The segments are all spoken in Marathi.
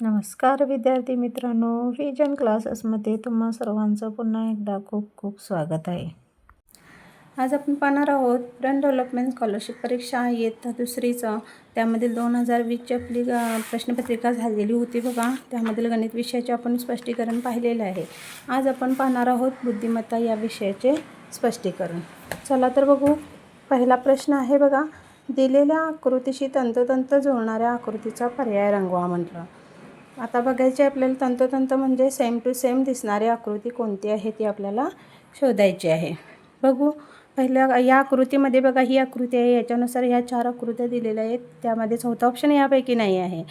नमस्कार विद्यार्थी मित्रांनो विजन क्लासेसमध्ये तुम्हा सर्वांचं पुन्हा एकदा खूप खूप स्वागत आहे. आज आपण पाहणार आहोत ब्रँड डेव्हलपमेंट स्कॉलरशिप परीक्षा येत दुसरीचं. त्यामधील दोन हजार वीसची आपली प्रश्नपत्रिका झालेली होती बघा. त्यामधील गणित विषयाचे आपण स्पष्टीकरण पाहिलेलं आहे. आज आपण पाहणार आहोत बुद्धिमत्ता या विषयाचे स्पष्टीकरण. चला तर बघू. पहिला प्रश्न आहे बघा. दिलेल्या आकृतीशी तंतोतंत जुळणाऱ्या आकृतीचा पर्याय रंगवा म्हटलं. आता बघायचे आपल्याला तंतोतंत म्हणजे सेम टू सेम दिसणारी आकृती कोणती आहे ती आपल्याला शोधायची आहे. बघू पहिल्या या आकृतीमध्ये बघा ही आकृती आहे. याच्यानुसार ह्या चार आकृत्या दिलेल्या आहेत. त्यामध्ये चौथा ऑप्शन यापैकी नाही आहे.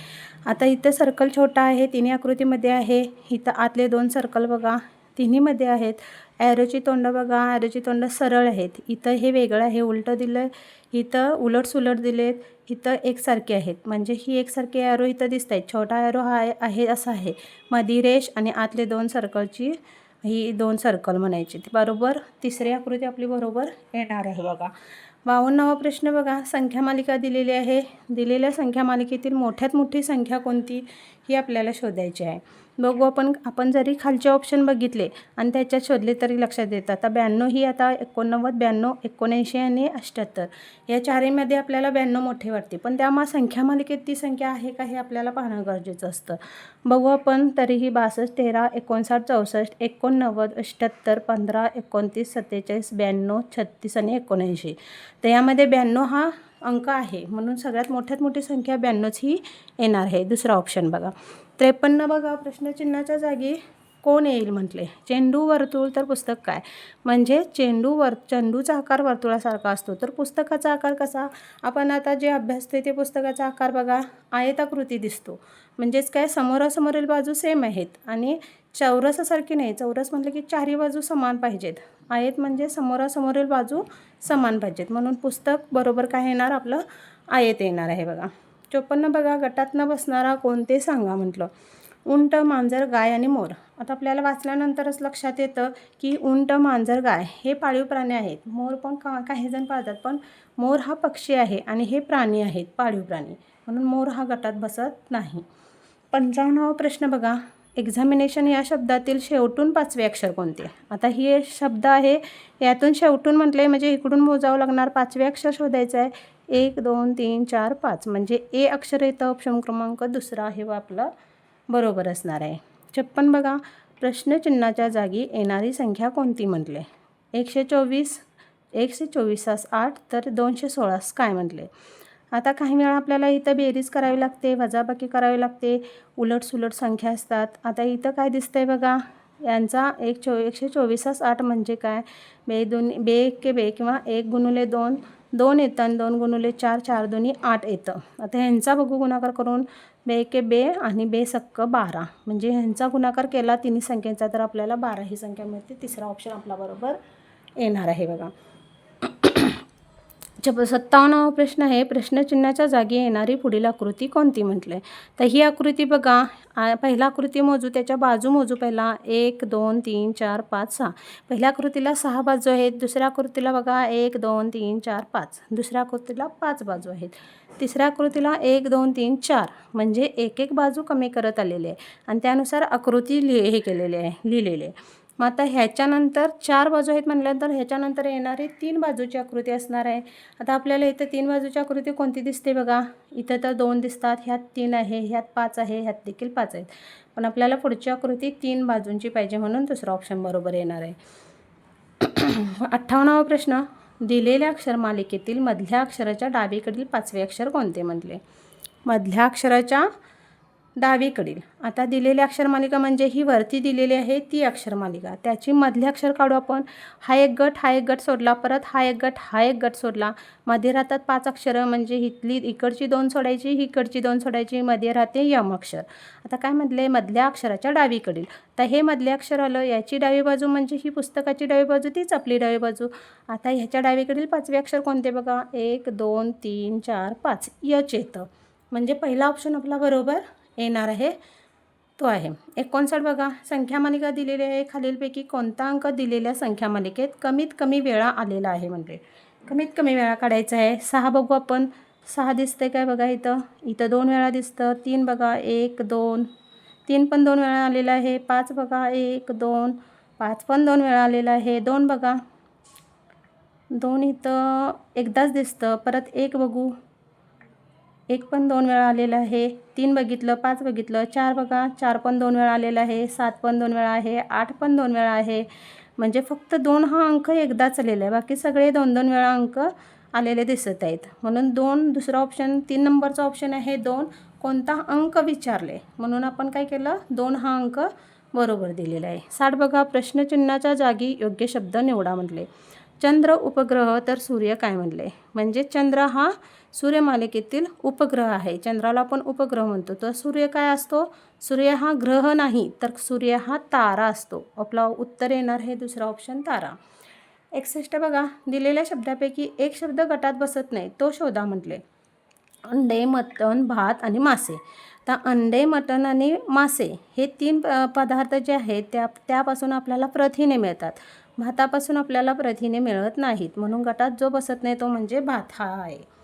आता इथं सर्कल छोटा आहे तिन्ही आकृतीमध्ये आहे. इथं आतले दोन सर्कल बघा तिन्हीमध्ये आहेत. ॲरोची तोंड बघा ॲरोची तोंड सरळ आहेत. इथं हे वेगळं आहे उलटं दिलं आहे इथं उलट सुलट दिलेत इथं एकसारखे आहेत. म्हणजे ही एकसारखी ॲरो इथं दिसत आहेत छोटा ॲरो हा आहे- असा आहे. मधी रेष आणि आतले दोन सर्कलची ही दोन सर्कल म्हणायची. ती बरोबर? तिसरी आकृती आपली बरोबर येणार आहे बघा. बावन्नावा प्रश्न बघा. संख्या मालिका दिलेली आहे. दिलेल्या संख्या मालिकेतील मोठ्यात मोठी संख्या कोणती? ही आपल्याला शोधायची आहे. बघू आपण आपण जरी खालचे ऑप्शन बघितले आणि त्याच्यात शोधले तरी लक्षात येतं. आता ब्याण्णव ही आता एकोणनव्वद ब्याण्णव एकोणऐंशी आणि अठ्ठ्याहत्तर. या चारीमध्ये आपल्याला ब्याण्णव मोठे वाटते. पण त्यामुळे संख्या मालिकेत ती संख्या आहे का हे आपल्याला पाहणं गरजेचं असतं. बघू आपण तरीही बासष्ट तेरा एकोणसाठ चौसष्ट एकोणनव्वद अठ्ठ्याहत्तर पंधरा एकोणतीस सत्तेचाळीस ब्याण्णव छत्तीस आणि एकोणऐंशी. तर यामध्ये ब्याण्णव हा अंक आहे. म्हणून सगळ्यात मोठ्यात मोठी संख्या ब्याण्णवच ही येणार आहे. दुसरा ऑप्शन बघा. त्रेपन्न बघा प्रश्नचिन्हाच्या जागी कोण येईल म्हटले? चेंडू वर्तुळ तर पुस्तक काय? म्हणजे चेंडू वर चेंडूचा आकार वर्तुळासारखा असतो. तर पुस्तकाचा आकार कसा? आपण आता जे अभ्यासते ते पुस्तकाचा आकार बघा. आयताकृती दिसतो. म्हणजेच काय? समोरासमोरील बाजू सेम आहेत. आणि चौरसासारखी नाही. चौरस म्हटलं की चारही बाजू समान पाहिजेत. आयत म्हणजे समोरासमोरील बाजू समान पाहिजेत. म्हणून पुस्तक बरोबर काय येणार? आपलं आयत येणार आहे बघा. चोपन्न बघा गटात न बसणारा कोणते सांगा म्हटलं. उंट मांजर गाय आणि मोर. आता आपल्याला वाचल्यानंतरच लक्षात येतं की उंट मांजर गाय हे पाळीव प्राणी आहेत. मोर पण का काही जण पाळतात पण मोर हा पक्षी आहे आणि हे प्राणी आहेत पाळीव प्राणी. म्हणून मोर हा गटात बसत नाही. पंचावन्नावा प्रश्न बघा. एक्झामिनेशन या शब्दातील शेवटून पाचवे अक्षर कोणते? आता ही शब्द आहे यातून शेवटून म्हटले म्हणजे इकडून मोजावं लागणार पाचवे अक्षर शोधायचं आहे. एक दोन तीन चार पाच. म्हणजे ए अक्षर येतं ऑप्शन क्रमांक दुसरा आहे व आपलं बरोबर असणार आहे. छप्पन बघा. प्रश्नचिन्हाच्या जागी येणारी संख्या कोणती म्हटले? एकशे चोवीस एकशे चोवीसास आठ तर दोनशे सोळास काय म्हटले? आता काही वेळा आपल्याला इथं बेरीज करावी लागते वजाबाकी करावी लागते उलट सुलट संख्या असतात. आता इथं काय दिसतंय बघा यांचा एक चो एकशे चोवीसास आठ म्हणजे काय? बे दोन बे एक के बे किंवा एक गुणुले दोन दोन येतं आणि दोन गुणुले चार चार दोन्ही आठ येतं. आता ह्यांचा बघू गुणाकार करून बे के बे आणि बे सक्क बारा. म्हणजे ह्यांचा गुणाकार केला तिन्ही संख्येचा तर आपल्याला बारा ही संख्या मिळते. तिसरा ऑप्शन आपला बरोबर येणार आहे बघा. चप सत्तावन्नावा प्रश्न आहे प्रश्नचिन्हाच्या जागी येणारी पुढील आकृती कोणती म्हटलं आहे तर ही आकृती बघा. पहिला आकृती मोजू त्याच्या बाजू मोजू पहिला. एक दोन तीन चार पाच सहा. पहिल्या आकृतीला सहा बाजू आहेत. दुसऱ्या आकृतीला बघा. एक दोन तीन चार पाच. दुसऱ्या आकृतीला पाच बाजू आहेत. तिसऱ्या आकृतीला एक दोन तीन चार. म्हणजे एक एक बाजू कमी करत आलेली आहे. आणि त्यानुसार आकृती लि हे केलेली आहे. लिहिलेली आहे. मग आता ह्याच्यानंतर चार बाजू आहेत म्हटल्यानंतर ह्याच्यानंतर येणारी तीन बाजूची आकृती असणार आहे. आता आपल्याला इथं तीन बाजूची आकृती कोणती दिसते बघा? इथं तर दोन दिसतात ह्यात तीन आहे ह्यात पाच आहे ह्यात देखील पाच आहेत. पण आपल्याला पुढची आकृती तीन बाजूंची पाहिजे म्हणून दुसरा ऑप्शन बरोबर येणार आहे. अठ्ठावन्नावा प्रश्न. दिलेल्या अक्षरमालिकेतील मधल्या अक्षराच्या डावीकडील पाचवे अक्षर कोणते म्हटले? मधल्या अक्षराच्या डावीकडील. आता दिलेली अक्षरमालिका म्हणजे ही वरती दिलेली आहे ती अक्षरमालिका. त्याची मधले अक्षर काढू आपण. हा एक गट हा एक गट सोडला. परत हा एक गट हा एक गट सोडला. मध्ये राहतात पाच अक्षरं. म्हणजे इथली इकडची दोन सोडायची ही इकडची दोन सोडायची. मध्ये राहते यम अक्षर. आता काय म्हटले मधल्या अक्षराच्या डावीकडील. तर हे मधले अक्षर आलं. याची डावी बाजू म्हणजे ही पुस्तकाची डावी बाजू तीच आपली डावी बाजू. आता ह्याच्या डावीकडील पाचवे अक्षर कोणते बघा? एक दोन तीन चार पाच. यच येतं म्हणजे पहिला ऑप्शन आपला बरोबर येणार आहे. तो आहे. एकोणसाठ बघा. संख्या मालिका दिलेली आहे. खालीलपैकी कोणता अंक दिलेल्या संख्या मालिकेत कमीत कमी वेळा आलेला आहे म्हणजे. कमीत कमी वेळा काढायचा आहे. सहा बघू आपण. सहा दिसते काय बघा इथं. इथं दोन वेळा दिसतं. तीन बघा. एक दोन. तीन पण दोन वेळा आलेलं आहे. पाच बघा. एक दोन. पाच पण दोन वेळा आलेलं आहे. दोन बघा. दोन इथं एकदाच दिसतं. परत एक बघू. एक पण दोन वेळा आलेलं आहे. तीन बघितलं पाच बघितलं चार बघा चार पण दोन वेळा आलेलं आहे सात पण दोन वेळा आहे आठ पण दोन वेळा आहे. म्हणजे फक्त दोन हा अंक एकदाच आलेला आहे. बाकी सगळे दोन दोन वेळा अंक आलेले दिसत आहेत. म्हणून दोन दुसरा ऑप्शन तीन नंबरचा ऑप्शन आहे दोन. कोणता अंक विचारले? म्हणून आपण काय केलं? दोन हा अंक बरोबर दिलेला आहे. साठ बघा प्रश्नचिन्हाच्या जागी योग्य शब्द निवडा म्हटले. चंद्र उपग्रह तर सूर्य काय म्हणले? म्हणजे चंद्र हा सूर्यमालिकेतील उपग्रह आहे. चंद्राला आपण उपग्रह म्हणतो. तर सूर्य काय असतो? सूर्य हा ग्रह नाही तर सूर्य हा तारा असतो. आपला उत्तर येणार हे दुसरा ऑप्शन तारा. एकसष्ट बघा दिलेल्या शब्दापैकी एक शब्द गटात बसत नाही तो शोधा म्हटले. अंडे मटण भात आणि मासे. तर अंडे मटण आणि मासे हे तीन प- पदार्थ जे आहेत त्या त्यापासून आपल्याला प्रथिने मिळतात. भातापासून आपल्याला प्रथिने मिळत नाहीत. म्हणून गटात जो बसत नाही तो म्हणजे भात. हा आहे.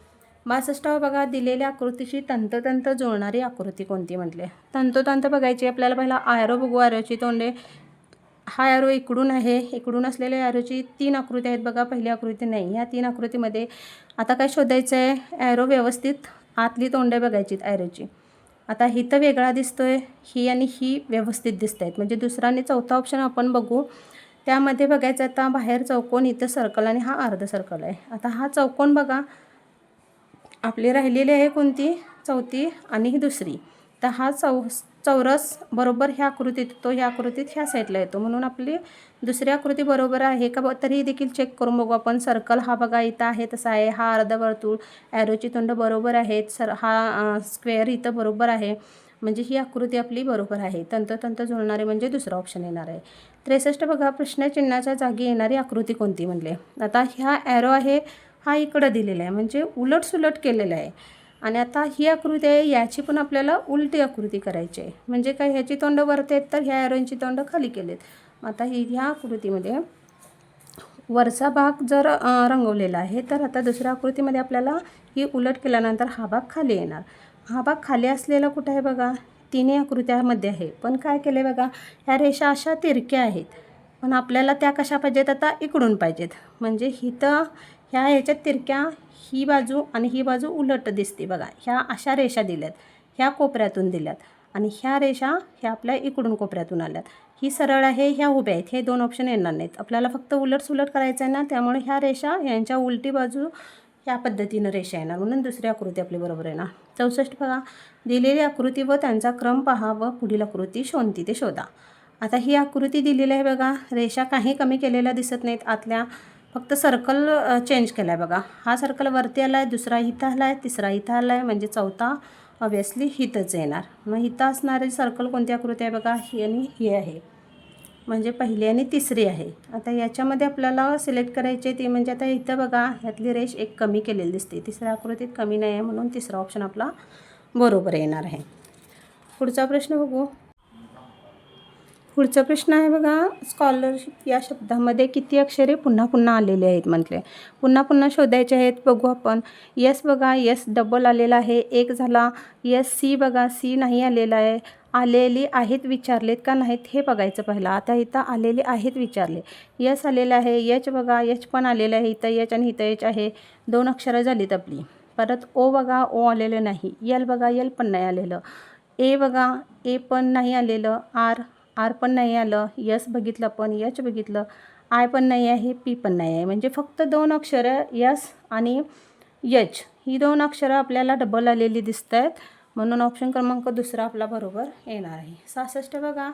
बासष्टावं बघा दिलेल्या आकृतीशी तंतोतंत जुळणारी आकृती कोणती म्हटले? तंतोतंत बघायची आपल्याला पहिला आयरो बघू आयरोची तोंडे. हा ॲरो इकडून आहे इकडून असलेल्या ॲरोची तीन आकृती आहेत बघा पहिली आकृती नाही. ह्या तीन आकृतीमध्ये आता काय शोधायचं आहे ॲरो व्यवस्थित आतली तोंडे बघायची ॲरोची आता ही तर वेगळा दिसतोय ही आणि ही व्यवस्थित दिसत आहेत म्हणजे दुसरा आणि चौथा ऑप्शन आपण बघू. त्यामध्ये बघायचं आता बाहेर चौकोन इथं सर्कल आणि हा अर्ध सर्कल आहे. आता हा चौकोन बघा आपली राहिलेली आहे कोणती? चौथी आणि ही दुसरी. तर हा चौ चौरस बरोबर ह्या आकृतीत तो ह्या आकृतीत ह्या साईडला येतो. म्हणून आपली दुसरी आकृती बरोबर आहे का? ब तरी देखील चेक करून बघू आपण. सर्कल हा बघा इथं आहे तसा आहे. हा अर्धवर्तुळ ॲरोची तोंड बरोबर आहेत सर हा स्क्वेअर इथं बरोबर आहे. म्हणजे ही आकृती आपली बरोबर आहे. तंतोतंत जुळणारे म्हणजे दुसरा ऑप्शन येणार आहे. त्रेसष्ट बघा प्रश्नचिन्हाच्या जागी येणारी आकृती कोणती म्हणले? आता ह्या ॲरो आहे हा इकडं दिलेला आहे. म्हणजे उलटसुलट केलेला आहे. आणि आता ही आकृती आहे याची पण आपल्याला उलटी आकृती करायची आहे. म्हणजे काय ह्याची तोंड वरती आहेत तर ह्या ॲरोंची तोंड खाली केलेत. आता ही ह्या आकृतीमध्ये वरचा भाग जर रंगवलेला आहे तर आता दुसऱ्या आकृतीमध्ये आपल्याला ही उलट केल्यानंतर हा भाग खाली येणार. हा भाग खाली असलेला कुठं आहे बघा? तिन्ही आकृत्यामध्ये आहे. पण काय केलं आहे बघा? ह्या रेषा अशा तिरक्या आहेत. पण आपल्याला त्या कशा पाहिजेत आता इकडून पाहिजेत. म्हणजे हिथं ह्या ह्याच्यात तिरक्या ही बाजू आणि ही बाजू उलट दिसते बघा. ह्या अशा रेषा दिल्यात. ह्या कोपऱ्यातून दिल्यात. आणि ह्या रेषा ह्या आपल्या इकडून कोपऱ्यातून आल्यात. ही सरळ आहे ह्या उभ्या आहेत. हे दोन ऑप्शन येणार नाहीत. आपल्याला फक्त उलट सुलट करायचं आहे ना त्यामुळे ह्या रेषा यांच्या उलटी बाजू ह्या पद्धतीनं रेषा येणार. म्हणून दुसरी आकृती आपली बरोबर येणार चौसष्ट बघा. दिलेली आकृती व त्यांचा क्रम पहा व पुढील आकृती शोधती ते शोधा. आता ही आकृती दिलेली आहे बघा. रेषा काही कमी केलेल्या दिसत नाहीत. आतल्या फक्त सर्कल चेंज केला आहे बघा. हा सर्कल वरती आला आहे दुसरा इथं आला आहे तिसरा इथं आला आहे म्हणजे चौथा ऑब्वियसली हिथंच येणार. मग इथं असणारे सर्कल कोणती आकृती आहे बघा? ही आणि ही आहे. म्हणजे पहिली आणि तिसरी आहे. आता याच्यामध्ये आपल्याला सिलेक्ट करायची ती म्हणजे आता इथं बघा ह्यातली रेष एक कमी केलेली दिसते. तिसऱ्या आकृतीत कमी नाही आहे म्हणून तिसरा ऑप्शन आपला बरोबर येणार आहे. पुढचा प्रश्न बघू. पुढचा प्रश्न आहे बघा स्कॉलरशिप या शब्दामध्ये किती अक्षरे पुन्हा पुन्हा आलेले आहेत म्हटले. पुन्हा पुन्हा शोधायचे आहेत बघू आपण. यस बघा यस डबल आलेला आहे एक झाला. यस सी बघा सी नाही आलेला आहे. आलेली आहेत विचारलेत का नाहीत हे बघायचं पहिलं. आता इथं आलेले आहेत विचारले. यस आलेलं आहे यच बघा यच पण आलेलं आहे. इथं यच आणि इथं यच आहे. दोन अक्षरं झालीत आपली. परत ओ बघा ओ आलेलं नाही. यल बघा यल पण नाही आलेलं. ए बघा ए पण नाही आलेलं. आर आर पण नाही आलं यस बघितलं पण यच बघितलं आय पण नाही आहे पी पण नाही आहे. म्हणजे फक्त दोन अक्षरं यस आणि यच ही दोन अक्षरं आपल्याला डबल आलेली दिसत आहेत म्हणून ऑप्शन क्रमांक दुसरा आपला बरोबर येणार आहे. सहासष्ट बघा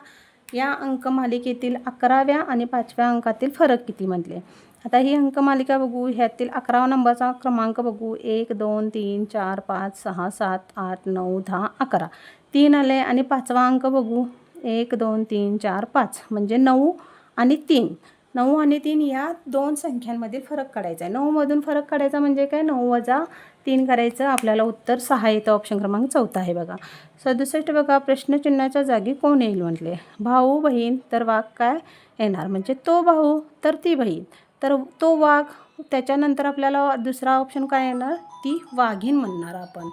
या अंकमालिकेतील अकराव्या आणि पाचव्या अंकातील फरक किती म्हटले? आता ही अंकमालिका बघू ह्यातील अकरावा नंबरचा क्रमांक बघू. एक दोन तीन चार पाच सहा सात आठ नऊ दहा अकरा. तीन आले आणि पाचवा अंक बघू. एक दोन तीन चार पाच म्हणजे नऊ आणि तीन. नऊ आणि तीन या दोन संख्यांमधील फरक काढायचा आहे. नऊमधून फरक काढायचा म्हणजे काय? नऊ वजा तीन करायचं. आपल्याला उत्तर सहा येतं. ऑप्शन क्रमांक चौथा आहे बघा. सदुसष्ट बघा. प्रश्नचिन्हाच्या जागी कोण येईल म्हटले? भाऊ बहीण तर वाघ काय येणार? म्हणजे तो भाऊ तर ती बहीण. तर तो वाघ त्याच्यानंतर आपल्याला दुसरा ऑप्शन काय येणार? ती वाघीण म्हणणार आपण.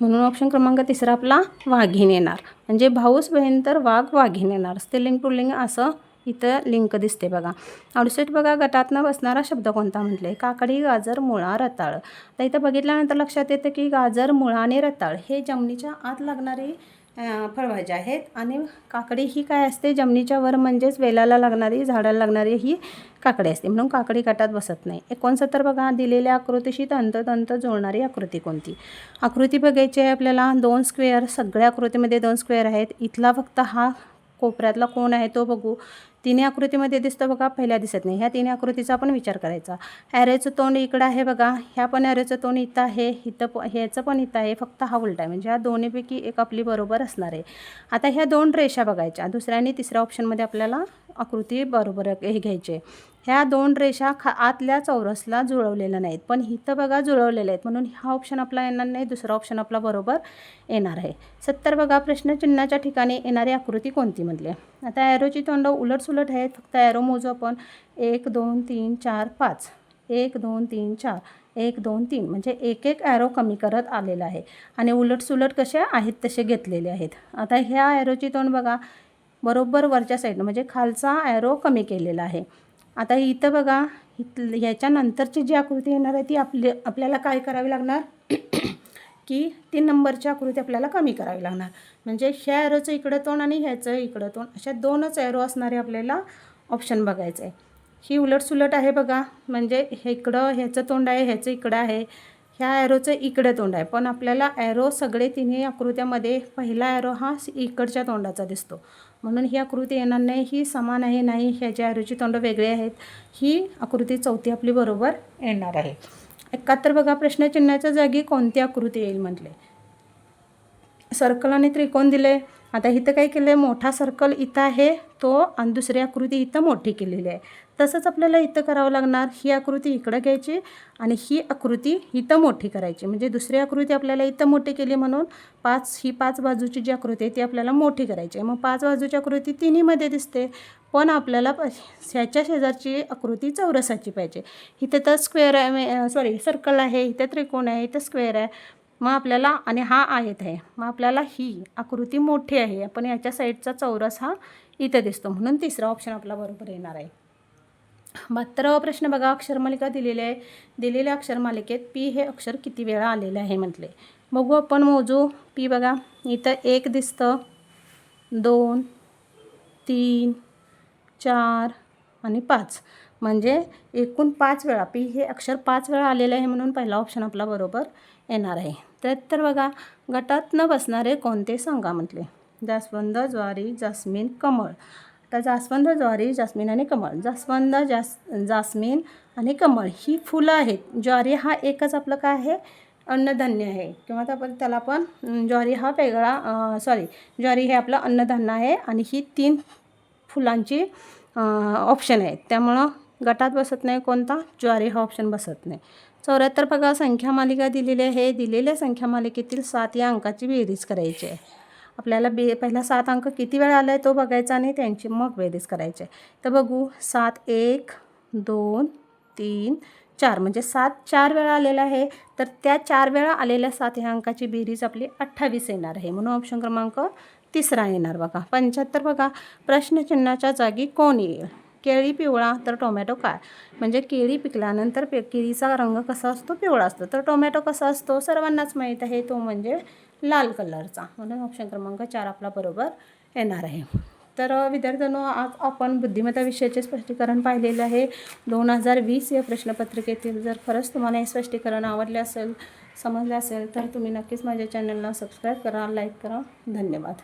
म्हणून ऑप्शन क्रमांक तिसरा आपला वाघीण येणार. म्हणजे भाऊस बहीण तर वाघ वाघीण येणार. स्त्रीलिंग पुल्लिंग असं इथं लिंक दिसते बघा. अडुसष्ट बघा गटातनं बसणारा शब्द कोणता म्हटले काकडी गाजर मुळा रताळ. तर इथं बघितल्यानंतर लक्षात येतं की गाजर मुळा आणि रताळ हे जमिनीच्या आत लागणारे फळभाज्या आहेत. आणि काकडी ही काय असते? जमिनीच्या वर म्हणजेच वेलाला लागणारी झाडाला लागणारी ही काकडी असते. म्हणून काकडी काटात बसत नाही. एकोणसत्तर बघा दिलेल्या आकृतीशी तंततंत जुळणारी आकृती कोणती? आकृती बघायची आहे आपल्याला. दोन स्क्वेअर सगळ्या आकृतीमध्ये दोन स्क्वेअर आहेत. इथला फक्त हा कोपऱ्यातला कोण आहे तो बघू. तिन्ही आकृतीमध्ये दिसतो बघा पहिल्या दिसत नाही. ह्या तिन्ही आकृतीचा आपण विचार करायचा. ॲरेचं तोंड इकडं आहे बघा. ह्या पण ॲरेचं तोंड इथं आहे. इथं प ह्याचं पण इथं आहे. फक्त हा उलटा आहे. म्हणजे ह्या दोन्हीपैकी एक आपली बरोबर असणार आहे. आता ह्या दोन रेषा बघायच्या. दुसऱ्या आणि तिसऱ्या ऑप्शनमध्ये आपल्याला आकृती बरोबर हे घ्यायचे ह्या दोन रेषा खा आतल्या चौरसला जुळवलेल्या नाहीत. पण इथं बघा जुळवलेल्या आहेत. म्हणून हा ऑप्शन आपला येणार नाही. दुसरा ऑप्शन आपला बरोबर येणार आहे. सत्तर बघा प्रश्नचिन्हाच्या ठिकाणी येणारी आकृती कोणती म्हटली? आता ॲरोची तोंड उलटसुलट आहेत फक्त ॲरो मोजू आपण. एक दोन तीन चार पाच. एक दोन तीन चार. एक दोन तीन. म्हणजे एक एक ॲरो कमी करत आलेला आहे. आणि उलटसुलट कसे आहेत तसे घेतलेले आहेत. आता ह्या ॲरोची तोंड बघा. बरोबर वरच्या साईडनं म्हणजे खालचा ॲरो कमी केलेला आहे. आता इथं बघा इथ ह्याच्यानंतरची जी आकृती येणार आहे ती आपली आपल्याला काय करावी लागणार? की तीन नंबरची आकृती आपल्याला कमी करावी लागणार. म्हणजे ह्या ॲरोचं इकडं तोंड आणि ह्याचं इकडं तोंड अशा दोनच ॲरो असणारे आपल्याला ऑप्शन बघायचं आहे. ही उलटसुलट आहे बघा. म्हणजे हे इकडं ह्याचं तोंड आहे ह्याचं इकडं आहे. ह्या ॲरोचं इकडं तोंड आहे. पण आपल्याला ॲरो सगळे तिन्ही आकृत्यामध्ये पहिला ॲरो हा इकडच्या तोंडाचा दिसतो. म्हणून ही आकृती येणार नाही ही समान आहे नाही ह्याच्या ॲरोची तोंड वेगळे आहेत. ही आकृती चौथी आपली बरोबर येणार आहे. एकाहत्तर बघा प्रश्नचिन्हाच्या जागी कोणती आकृती येईल म्हटले. सर्कल आणि त्रिकोण दिले. आता इथं काय केलं आहे मोठा सर्कल इथं आहे तो आणि दुसरी आकृती इथं मोठी केलेली आहे. तसंच आपल्याला इथं करावं लागणार ही आकृती इकडं घ्यायची आणि ही आकृती इथं मोठी करायची. म्हणजे दुसरी आकृती आपल्याला इथं मोठी केली म्हणून पाच ही पाच बाजूची जी आकृती आहे ती आपल्याला मोठी करायची आहे. मग पाच बाजूची आकृती तिन्हीमध्ये दिसते. पण आपल्याला प ह्याच्या शेजारची आकृती चौरसाची पाहिजे. इथं तर स्क्वेअर आहे सॉरी सर्कल आहे इथं त्रिकोण आहे इथं स्क्वेअर आहे. मग आपल्याला आणि हा आयत आहे मग आपल्याला ही आकृती मोठी आहे. पण याच्या साईडचा चौरस हा इथं दिसतो. म्हणून तिसरा ऑप्शन आपला बरोबर येणार आहे. बहात्तरावा प्रश्न बघा. अक्षरमालिका दिलेली आहे. दिलेल्या अक्षरमालिकेत पी हे अक्षर किती वेळा आलेले आहे म्हटले. बघू आपण मोजू. पी बघा. इथं एक दिसतं. दोन तीन चार आणि पाच. म्हणजे एकूण पाच वेळा. पी हे अक्षर पाच वेळा आलेलं आहे म्हणून पहिला ऑप्शन आपला बरोबर येणार आहे. तर तर बघा गटात न बसणारे कोणते सांगा म्हटले? जास्वंद ज्वारी जास्मिन कमळ. आता जास्वंद ज्वारी जास्मिन आणि कमळ. जास्वंद जास जास्मिन आणि कमळ ही फुलं आहेत. ज्वारी हा एकच आपलं काय आहे? अन्नधान्य आहे. किंवा तर आपण त्याला पण ज्वारी हा वेगळा सॉरी ज्वारी हे आपलं अन्नधान्य आहे आणि ही तीन फुलांची ऑप्शन आहेत. त्यामुळं गटात बसत नाही कोणता ज्वारी हा ऑप्शन बसत नाही. चौऱ्याहत्तर बघा संख्या मालिका दिलेली आहे. दिलेल्या संख्या मालिकेतील सात या अंकाची बेरीज करायची आहे. आपल्याला बे पहिला सात अंक किती वेळा आला आहे तो बघायचा आणि त्यांची मग बेरीज करायची आहे. तर बघू सात एक दोन तीन चार. म्हणजे सात चार वेळा आलेला आहे. तर त्या चार वेळा आलेल्या सात ह्या अंकाची बेरीज आपली अठ्ठावीस येणार आहे. म्हणून ऑप्शन क्रमांक तिसरा येणार बघा. पंच्याहत्तर बघा. प्रश्नचिन्हाच्या जागी कोण येईल? केळी पिवळा तर टोमॅटो काय? म्हणजे केळी पिकल्यानंतर पे केळीचा रंग कसा असतो? पिवळा असतो. तर टोमॅटो कसा असतो? सर्वांनाच माहीत आहे. तो म्हणजे लाल कलरचा. म्हणून ऑप्शन क्रमांक चार आपला बरोबर येणार आहे. तर विद्यार्थ्यांनो आज आपण बुद्धिमत्ता विषयाचे स्पष्टीकरण पाहिलेले आहे. दोन हजार वीस या प्रश्नपत्रिकेतील जर खरंच तुम्हाला हे स्पष्टीकरण आवडले असेल समजले असेल तर तुम्ही नक्कीच माझ्या चॅनलला सबस्क्राईब करा लाईक करा. धन्यवाद.